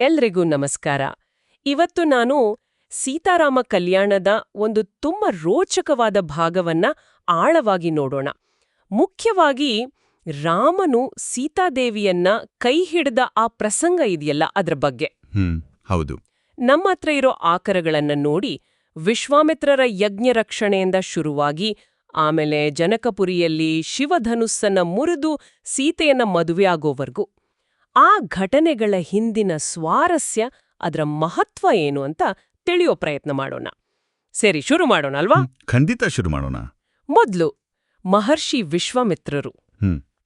ಎಲ್ರಿಗೂ ನಮಸ್ಕಾರ. ಇವತ್ತು ನಾನು ಸೀತಾರಾಮ ಕಲ್ಯಾಣದ ಒಂದು ತುಂಬ ರೋಚಕವಾದ ಭಾಗವನ್ನ ಆಳವಾಗಿ ನೋಡೋಣ. ಮುಖ್ಯವಾಗಿ ರಾಮನು ಸೀತಾದೇವಿಯನ್ನ ಕೈ ಹಿಡಿದ ಆ ಪ್ರಸಂಗ ಇದೆಯಲ್ಲ ಅದ್ರ ಬಗ್ಗೆ. ಹ್ಮ್ ಹೌದು. ನಮ್ಮ ಹತ್ರ ಇರೋ ಆಕರಗಳನ್ನ ನೋಡಿ ವಿಶ್ವಾಮಿತ್ರರ ಯಜ್ಞ ರಕ್ಷಣೆಯಿಂದ ಶುರುವಾಗಿ ಆಮೇಲೆ ಜನಕಪುರಿಯಲ್ಲಿ ಶಿವಧನುಸ್ಸನ್ನ ಮುರಿದು ಸೀತೆಯನ್ನ ಮದುವೆಯಾಗೋವರೆಗೂ ಆ ಘಟನೆಗಳ ಹಿಂದಿನ ಸ್ವಾರಸ್ಯ ಅದರ ಮಹತ್ವ ಏನು ಅಂತ ತಿಳಿಯೋ ಪ್ರಯತ್ನ ಮಾಡೋಣ. ಸರಿ ಶುರು ಮಾಡೋಣ ಅಲ್ವಾ? ಖಂಡಿತ ಶುರು ಮಾಡೋಣ. ಮೊದಲು ಮಹರ್ಷಿ ವಿಶ್ವಾಮಿತ್ರರು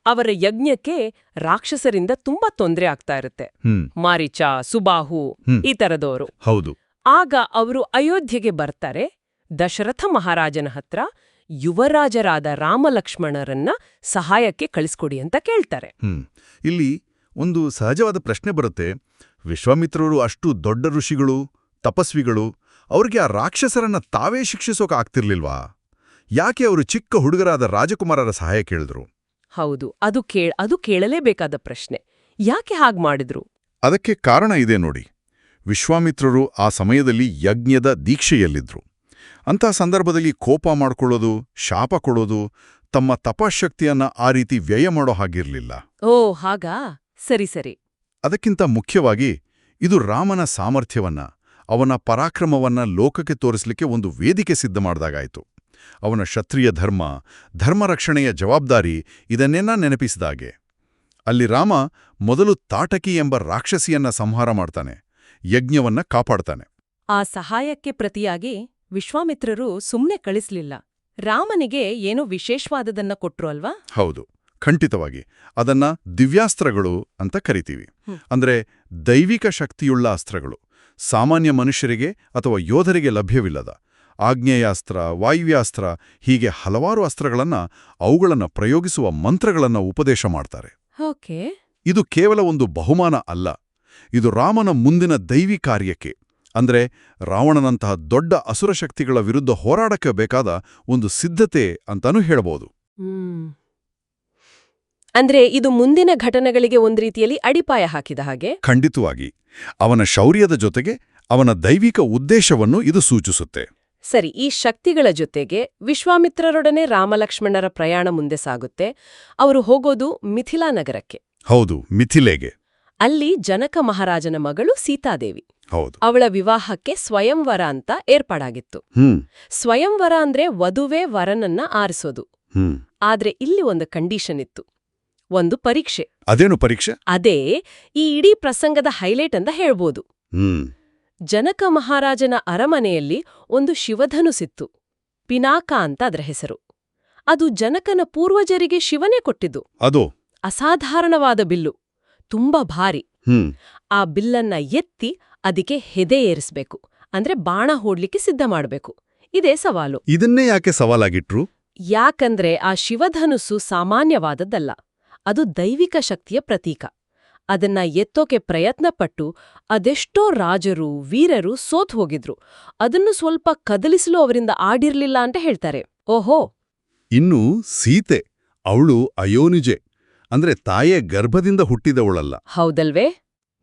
ಅವರ ಯಜ್ಞಕ್ಕೆ ರಾಕ್ಷಸರಿಂದ ತುಂಬಾ ತೊಂದರೆ ಆಗ್ತಾ ಇರುತ್ತೆ. ಮಾರಿಚ ಸುಬಾಹು ಈ ತರದವರು. ಹೌದು. ಆಗ ಅವರು ಅಯೋಧ್ಯೆಗೆ ಬರ್ತಾರೆ. ದಶರಥ ಮಹಾರಾಜನ ಹತ್ರ ಯುವರಾಜರಾದ ರಾಮಲಕ್ಷ್ಮಣರನ್ನ ಸಹಾಯಕ್ಕೆ ಕಳಿಸ್ಕೊಡಿ ಅಂತ ಕೇಳ್ತಾರೆ. ಇಲ್ಲಿ ಒಂದು ಸಹಜವಾದ ಪ್ರಶ್ನೆ ಬರುತ್ತೆ. ವಿಶ್ವಾಮಿತ್ರರು ಅಷ್ಟು ದೊಡ್ಡ ಋಷಿಗಳು ತಪಸ್ವಿಗಳು ಅವ್ರಿಗೆ ಆ ರಾಕ್ಷಸರನ್ನ ತಾವೇ ಶಿಕ್ಷಿಸೋಕೆ ಆಗ್ತಿರ್ಲಿಲ್ವಾ? ಯಾಕೆ ಅವರು ಚಿಕ್ಕ ಹುಡುಗರಾದ ರಾಜಕುಮಾರರ ಸಹಾಯ ಕೇಳಿದ್ರು? ಹೌದು ಅದು ಕೇಳ ಅದು ಕೇಳಲೇಬೇಕಾದ ಪ್ರಶ್ನೆ. ಯಾಕೆ ಹಾಗ್ ಮಾಡಿದ್ರು? ಅದಕ್ಕೆ ಕಾರಣ ಇದೆ ನೋಡಿ. ವಿಶ್ವಾಮಿತ್ರರು ಆ ಸಮಯದಲ್ಲಿ ಯಜ್ಞದ ದೀಕ್ಷೆಯಲ್ಲಿದ್ರು. ಅಂಥ ಸಂದರ್ಭದಲ್ಲಿ ಕೋಪ ಮಾಡ್ಕೊಳ್ಳೋದು ಶಾಪ ಕೊಡೋದು ತಮ್ಮ ತಪಶಕ್ತಿಯನ್ನ ಆ ರೀತಿ ವ್ಯಯ ಮಾಡೋ ಹಾಗಿರ್ಲಿಲ್ಲ. ಓ ಹಾಗಾ? ಸರಿ ಸರಿ. ಅದಕ್ಕಿಂತ ಮುಖ್ಯವಾಗಿ ಇದು ರಾಮನ ಸಾಮರ್ಥ್ಯವನ್ನ ಅವನ ಪರಾಕ್ರಮವನ್ನ ಲೋಕಕ್ಕೆ ತೋರಿಸಲಿಕ್ಕೆ ಒಂದು ವೇದಿಕೆ ಸಿದ್ಧ ಮಾಡಿದಾಗಾಯಿತು. ಅವನ ಕ್ಷತ್ರಿಯ ಧರ್ಮ ಧರ್ಮರಕ್ಷಣೆಯ ಜವಾಬ್ದಾರಿ ಇದನ್ನೆಲ್ಲ ನೆನಪಿಸಿದಾಗೆ ಅಲ್ಲಿ ರಾಮ ಮೊದಲು ತಾಟಕಿ ಎಂಬ ರಾಕ್ಷಸಿಯನ್ನ ಸಂಹಾರ ಮಾಡ್ತಾನೆ ಯಜ್ಞವನ್ನ ಕಾಪಾಡ್ತಾನೆ. ಆ ಸಹಾಯಕ್ಕೆ ಪ್ರತಿಯಾಗಿ ವಿಶ್ವಾಮಿತ್ರರು ಸುಮ್ನೆ ಕಳಿಸ್ಲಿಲ್ಲ. ರಾಮನಿಗೆ ಏನೋ ವಿಶೇಷವಾದದನ್ನ ಕೊಟ್ರು ಅಲ್ವಾ? ಹೌದು. ಖಂಡಿತವಾಗಿ. ಅದನ್ನ ದಿವ್ಯಾಸ್ತ್ರಗಳು ಅಂತ ಕರಿತೀವಿ. ಅಂದ್ರೆ ದೈವಿಕ ಶಕ್ತಿಯುಳ್ಳ ಅಸ್ತ್ರಗಳು. ಸಾಮಾನ್ಯ ಮನುಷ್ಯರಿಗೆ ಅಥವಾ ಯೋಧರಿಗೆ ಲಭ್ಯವಿಲ್ಲದ. ಆಗ್ನೇಯಾಸ್ತ್ರ ವಾಯುವ್ಯಾಸ್ತ್ರ ಹೀಗೆ ಹಲವಾರು ಅಸ್ತ್ರಗಳನ್ನ ಅವುಗಳನ್ನ ಪ್ರಯೋಗಿಸುವ ಮಂತ್ರಗಳನ್ನ ಉಪದೇಶ ಮಾಡ್ತಾರೆ. ಇದು ಕೇವಲ ಒಂದು ಬಹುಮಾನ ಅಲ್ಲ. ಇದು ರಾಮನ ಮುಂದಿನ ದೈವಿ ಕಾರ್ಯಕ್ಕೆ. ಅಂದ್ರೆ ರಾವಣನಂತಹ ದೊಡ್ಡ ಅಸುರ ಶಕ್ತಿಗಳ ವಿರುದ್ಧ ಹೋರಾಡಕ್ಕೆ ಬೇಕಾದ ಒಂದು ಸಿದ್ಧತೆ ಅಂತಾನೂ ಹೇಳ್ಬೋದು. ಹ್ಮ್. ಅಂದ್ರೆ ಇದು ಮುಂದಿನ ಘಟನೆಗಳಿಗೆ ಒಂದ್ ರೀತಿಯಲ್ಲಿ ಅಡಿಪಾಯ ಹಾಕಿದ ಹಾಗೆ? ಖಂಡಿತವಾಗಿ. ಅವನ ಶೌರ್ಯದ ಜೊತೆಗೆ ಅವನ ದೈವಿಕ ಉದ್ದೇಶವನ್ನು ಇದು ಸೂಚಿಸುತ್ತೆ. ಸರಿ ಈ ಶಕ್ತಿಗಳ ಜೊತೆಗೆ ವಿಶ್ವಾಮಿತ್ರರೊಡನೆ ರಾಮಲಕ್ಷ್ಮಣರ ಪ್ರಯಾಣ ಮುಂದೆ ಸಾಗುತ್ತೆ. ಅವರು ಹೋಗೋದು ಮಿಥಿಲಾ ನಗರಕ್ಕೆ. ಹೌದು ಮಿಥಿಲೆಗೆ. ಅಲ್ಲಿ ಜನಕ ಮಹಾರಾಜನ ಮಗಳು ಸೀತಾದೇವಿ. ಹೌದು. ಅವಳ ವಿವಾಹಕ್ಕೆ ಸ್ವಯಂವರ ಅಂತ ಏರ್ಪಾಡಾಗಿತ್ತು. ಸ್ವಯಂವರ ಅಂದ್ರೆ ವಧುವೆ ವರನನ್ನ ಆರಿಸೋದು. ಆದ್ರೆ ಇಲ್ಲಿ ಒಂದು ಕಂಡೀಷನ್ ಇತ್ತು. ಒಂದು ಪರೀಕ್ಷೆ. ಅದೇನು ಪರೀಕ್ಷೆ? ಅದೇ ಈ ಇಡೀ ಪ್ರಸಂಗದ ಹೈಲೈಟ್ ಅಂತ ಹೇಳ್ಬೋದು. ಹ್ಮ್. ಜನಕ ಮಹಾರಾಜನ ಅರಮನೆಯಲ್ಲಿ ಒಂದು ಶಿವಧನುಸಿತ್ತು ಪಿನಾಕ ಅಂತ ಅದರ ಹೆಸರು. ಅದು ಜನಕನ ಪೂರ್ವಜರಿಗೆ ಶಿವನೇ ಕೊಟ್ಟಿದ್ದು. ಅದು? ಅಸಾಧಾರಣವಾದ ಬಿಲ್ಲು. ತುಂಬಾ ಭಾರಿ. ಹ್ಮ್. ಆ ಬಿಲ್ಲನ್ನ ಎತ್ತಿ ಅದಕ್ಕೆ ಹೆದೆ ಏರಿಸ್ಬೇಕು. ಅಂದ್ರೆ ಬಾಣ ಹೋಡ್ಲಿಕ್ಕೆ ಸಿದ್ಧ ಮಾಡಬೇಕು. ಇದೇ ಸವಾಲು. ಇದನ್ನೇ ಯಾಕೆ ಸವಾಲಾಗಿಟ್ರು? ಯಾಕಂದ್ರೆ ಆ ಶಿವಧನುಸ್ಸು ಸಾಮಾನ್ಯವಾದದ್ದಲ್ಲ. ಅದು ದೈವಿಕ ಶಕ್ತಿಯ ಪ್ರತೀಕ. ಅದನ್ನ ಎತ್ತೋಕೆ ಪ್ರಯತ್ನಪಟ್ಟು ಅದೆಷ್ಟೋ ರಾಜರು ವೀರರು ಸೋತ್ ಹೋಗಿದ್ರು. ಅದನ್ನು ಸ್ವಲ್ಪ ಕದಲಿಸಲು ಅವರಿಂದ ಆಡಿರ್ಲಿಲ್ಲ ಅಂತ ಹೇಳ್ತಾರೆ. ಓಹೋ! ಇನ್ನು ಸೀತೆ ಅವಳು ಅಯೋನಿಜೆ ಅಂದ್ರೆ ತಾಯೇ ಗರ್ಭದಿಂದ ಹುಟ್ಟಿದವಳಲ್ಲ. ಹೌದಲ್ವೇ?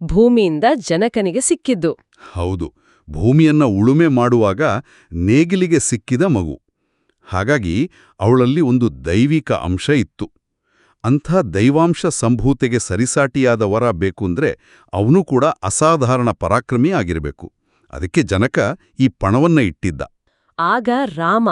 ಭೂಮಿಯಿಂದ ಜನಕನಿಗೆ ಸಿಕ್ಕಿದ್ದು. ಹೌದು ಭೂಮಿಯನ್ನ ಉಳುಮೆ ಮಾಡುವಾಗ ನೇಗಿಲಿಗೆ ಸಿಕ್ಕಿದ ಮಗು. ಹಾಗಾಗಿ ಅವಳಲ್ಲಿ ಒಂದು ದೈವಿಕ ಅಂಶ ಇತ್ತು. ಅಂಥ ದೈವಾಂಶ ಸಂಭೂತೆಗೆ ಸರಿಸಾಟಿಯಾದ ವರ ಬೇಕೂಂದ್ರೆ ಅವನು ಕೂಡ ಅಸಾಧಾರಣ ಪರಾಕ್ರಮಿ ಆಗಿರಬೇಕು. ಅದಕ್ಕೆ ಜನಕ ಈ ಪಣವನ್ನ ಇಟ್ಟಿದ್ದ. ಆಗ ರಾಮ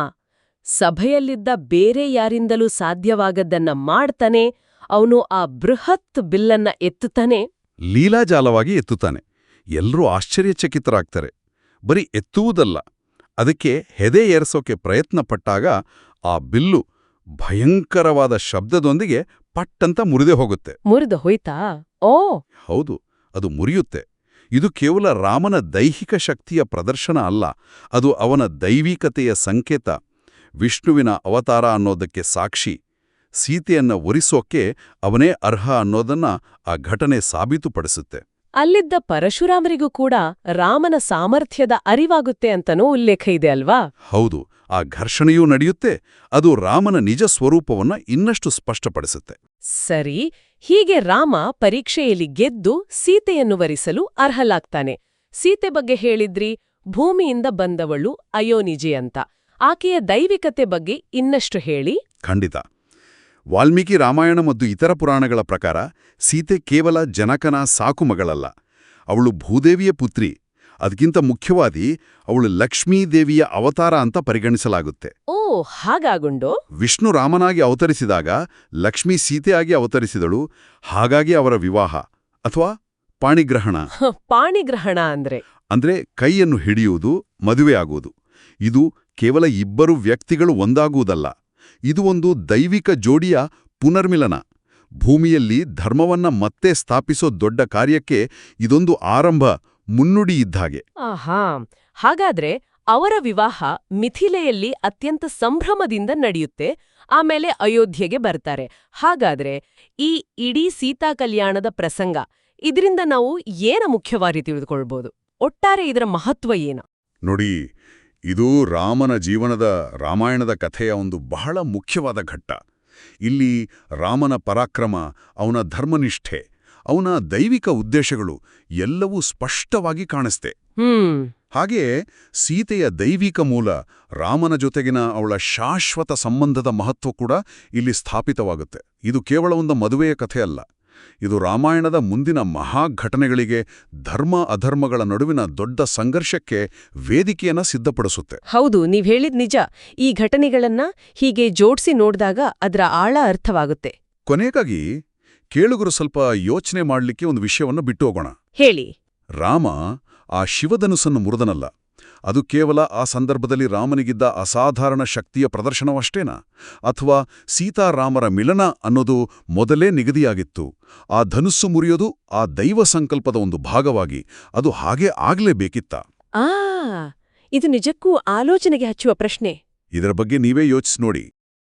ಸಭೆಯಲ್ಲಿದ್ದ ಬೇರೆ ಯಾರಿಂದಲೂ ಸಾಧ್ಯವಾಗದ್ದನ್ನ ಮಾಡ್ತಾನೆ ಅವನು ಆ ಬೃಹತ್ ಬಿಲ್ಲನ್ನ ಎತ್ತುತ್ತಾನೆ. ಲೀಲಾಜಾಲವಾಗಿ ಎತ್ತುತ್ತಾನೆ. ಎಲ್ಲರೂ ಆಶ್ಚರ್ಯಚಕಿತರಾಗ್ತಾರೆ. ಬರೀ ಎತ್ತುವುದಲ್ಲ ಅದಕ್ಕೆ ಹೆದೆ ಏರಿಸೋಕೆ ಪ್ರಯತ್ನ ಪಟ್ಟಾಗ ಆ ಬಿಲ್ಲು ಭಯಂಕರವಾದ ಶಬ್ದದೊಂದಿಗೆ ಪಟ್ಟಂತ ಮುರಿದೇ ಹೋಗುತ್ತೆ. ಮುರಿದು ಹೋಯ್ತಾ? ಓ! ಹೌದು ಅದು ಮುರಿಯುತ್ತೆ. ಇದು ಕೇವಲ ರಾಮನ ದೈಹಿಕ ಶಕ್ತಿಯ ಪ್ರದರ್ಶನ ಅಲ್ಲ ಅದು ಅವನ ದೈವಿಕತೆಯ ಸಂಕೇತ. ವಿಷ್ಣುವಿನ ಅವತಾರ ಅನ್ನೋದಕ್ಕೆ ಸಾಕ್ಷಿ. ಸೀತೆಯನ್ನ ಒರಿಸೋಕೆ ಅವನೇ ಅರ್ಹ ಅನ್ನೋದನ್ನ ಆ ಘಟನೆ ಸಾಬೀತುಪಡಿಸುತ್ತೆ. ಅಲ್ಲಿದ್ದ ಪರಶುರಾಮರಿಗೂ ಕೂಡ ರಾಮನ ಸಾಮರ್ಥ್ಯದ ಅರಿವಾಗುತ್ತೆ ಅಂತನೂ ಉಲ್ಲೇಖ ಇದೆ ಅಲ್ವಾ? ಹೌದು ಆ ಘರ್ಷಣೆಯೂ ನಡೆಯುತ್ತೆ ಅದು ರಾಮನ ನಿಜ ಸ್ವರೂಪವನ್ನ ಇನ್ನಷ್ಟು ಸ್ಪಷ್ಟಪಡಿಸುತ್ತೆ. ಸರಿ ಹೀಗೆ ರಾಮ ಪರೀಕ್ಷೆಯಲ್ಲಿ ಗೆದ್ದು ಸೀತೆಯನ್ನು ವರಿಸಲು ಅರ್ಹಲಾಗ್ತಾನೆ ಸೀತೆ ಬಗ್ಗೆ ಹೇಳಿದ್ರಿ ಭೂಮಿಯಿಂದ ಬಂದವಳು ಅಯೋನಿಜಿ ಅಂತ. ಆಕೆಯ ದೈವಿಕತೆ ಬಗ್ಗೆ ಇನ್ನಷ್ಟು ಹೇಳಿ. ಖಂಡಿತ. ವಾಲ್ಮೀಕಿ ರಾಮಾಯಣ ಮತ್ತು ಇತರ ಪುರಾಣಗಳ ಪ್ರಕಾರ ಸೀತೆ ಕೇವಲ ಜನಕನ ಸಾಕು ಮಗಳಲ್ಲ. ಅವಳು ಭೂದೇವಿಯ ಪುತ್ರಿ. ಅದಕ್ಕಿಂತ ಮುಖ್ಯವಾದಿ ಅವಳು ಲಕ್ಷ್ಮೀದೇವಿಯ ಅವತಾರ ಅಂತ ಪರಿಗಣಿಸಲಾಗುತ್ತೆ. ಓ ಹಾಗಾಗುಂಡು? ವಿಷ್ಣು ರಾಮನಾಗಿ ಅವತರಿಸಿದಾಗ ಲಕ್ಷ್ಮೀ ಸೀತೆಯಾಗಿ ಅವತರಿಸಿದಳು. ಹಾಗಾಗಿ ಅವರ ವಿವಾಹ. ಅಥವಾ ಪಾಣಿಗ್ರಹಣ. ಪಾಣಿಗ್ರಹಣ ಅಂದ್ರೆ? ಅಂದ್ರೆ ಕೈಯನ್ನು ಹಿಡಿಯುವುದು ಮದುವೆಯಾಗುವುದು. ಇದು ಕೇವಲ ಇಬ್ಬರು ವ್ಯಕ್ತಿಗಳು ಒಂದಾಗುವುದಲ್ಲ. ಇದು ಒಂದು ದೈವಿಕ ಜೋಡಿಯ ಪುನರ್ಮಿಲನ. ಭೂಮಿಯಲ್ಲಿ ಧರ್ಮವನ್ನ ಮತ್ತೆ ಸ್ಥಾಪಿಸೋ ದೊಡ್ಡ ಕಾರ್ಯಕ್ಕೆ ಇದೊಂದು ಆರಂಭ ಮುನ್ನುಡಿ ಇದ್ದಾಗೆ ಆಹಾ ಹಾಗಾದ್ರೆ ಅವರ ವಿವಾಹ ಮಿಥಿಲೆಯಲ್ಲಿ ಅತ್ಯಂತ ಸಂಭ್ರಮದಿಂದ ನಡೆಯುತ್ತೆ ಆಮೇಲೆ ಅಯೋಧ್ಯೆಗೆ ಬರ್ತಾರೆ. ಹಾಗಾದ್ರೆ ಈ ಇಡೀ ಸೀತಾ ಕಲ್ಯಾಣದ ಪ್ರಸಂಗ ಇದರಿಂದ ನಾವು ಏನ ಮುಖ್ಯವಾಗಿ ತಿಳಿದುಕೊಳ್ಬೋದು? ಒಟ್ಟಾರೆ ಇದರ ಮಹತ್ವ ಏನು? ನೋಡಿ ಇದು ರಾಮನ ಜೀವನದ ರಾಮಾಯಣದ ಕಥೆಯ ಒಂದು ಬಹಳ ಮುಖ್ಯವಾದ ಘಟ್ಟ. ಇಲ್ಲಿ ರಾಮನ ಪರಾಕ್ರಮ ಅವನ ಧರ್ಮನಿಷ್ಠೆ ಅವನ ದೈವಿಕ ಉದ್ದೇಶಗಳು ಎಲ್ಲವೂ ಸ್ಪಷ್ಟವಾಗಿ ಕಾಣಿಸ್ತೆ. ಹಾಗೆಯೇ ಸೀತೆಯ ದೈವಿಕ ಮೂಲ ರಾಮನ ಜೊತೆಗಿನ ಅವಳ ಶಾಶ್ವತ ಸಂಬಂಧದ ಮಹತ್ವ ಕೂಡ ಇಲ್ಲಿ ಸ್ಥಾಪಿತವಾಗುತ್ತೆ. ಇದು ಕೇವಲ ಒಂದು ಮದುವೆಯ ಕಥೆಯಲ್ಲ. ಇದು ರಾಮಾಯಣದ ಮುಂದಿನ ಮಹಾ ಘಟನೆಗಳಿಗೆ ಧರ್ಮ ಅಧರ್ಮಗಳ ನಡುವಿನ ದೊಡ್ಡ ಸಂಘರ್ಷಕ್ಕೆ ವೇದಿಕೆಯನ್ನ ಸಿದ್ಧಪಡಿಸುತ್ತೆ. ಹೌದು ನೀವ್ ಹೇಳಿದ್ ನಿಜ. ಈ ಘಟನೆಗಳನ್ನ ಹೀಗೆ ಜೋಡಿಸಿ ನೋಡಿದಾಗ ಅದರ ಆಳ ಅರ್ಥವಾಗುತ್ತೆ. ಕೊನೆಗಾಗಿ ಕೇಳುಗರು ಸ್ವಲ್ಪ ಯೋಚನೆ ಮಾಡಲಿಕ್ಕೆ ಒಂದು ವಿಷಯವನ್ನು ಬಿಟ್ಟು ಹೋಗೋಣ. ಹೇಳಿ. ರಾಮ ಆ ಶಿವಧನುಸನ್ನು ಮುರಿದನಲ್ಲ. ಅದು ಕೇವಲ ಆ ಸಂದರ್ಭದಲ್ಲಿ ರಾಮನಿಗಿದ್ದ ಅಸಾಧಾರಣ ಶಕ್ತಿಯ ಪ್ರದರ್ಶನವಷ್ಟೇನಾ? ಅಥವಾ ಸೀತಾರಾಮರ ಮಿಲನ ಅನ್ನೋದು ಮೊದಲೇ ನಿಗದಿಯಾಗಿತ್ತು. ಆ ಧನುಸ್ಸು ಮುರಿಯೋದು ಆ ದೈವ ಸಂಕಲ್ಪದ ಒಂದು ಭಾಗವಾಗಿ. ಅದು ಹಾಗೇ ಆಗಲೇಬೇಕಿತ್ತ? ಆ ಇದು ನಿಜಕ್ಕೂ ಆಲೋಚನೆಗೆ ಹಚ್ಚುವ ಪ್ರಶ್ನೆ. ಇದರ ಬಗ್ಗೆ ನೀವೇ ಯೋಚಿಸಿ ನೋಡಿ.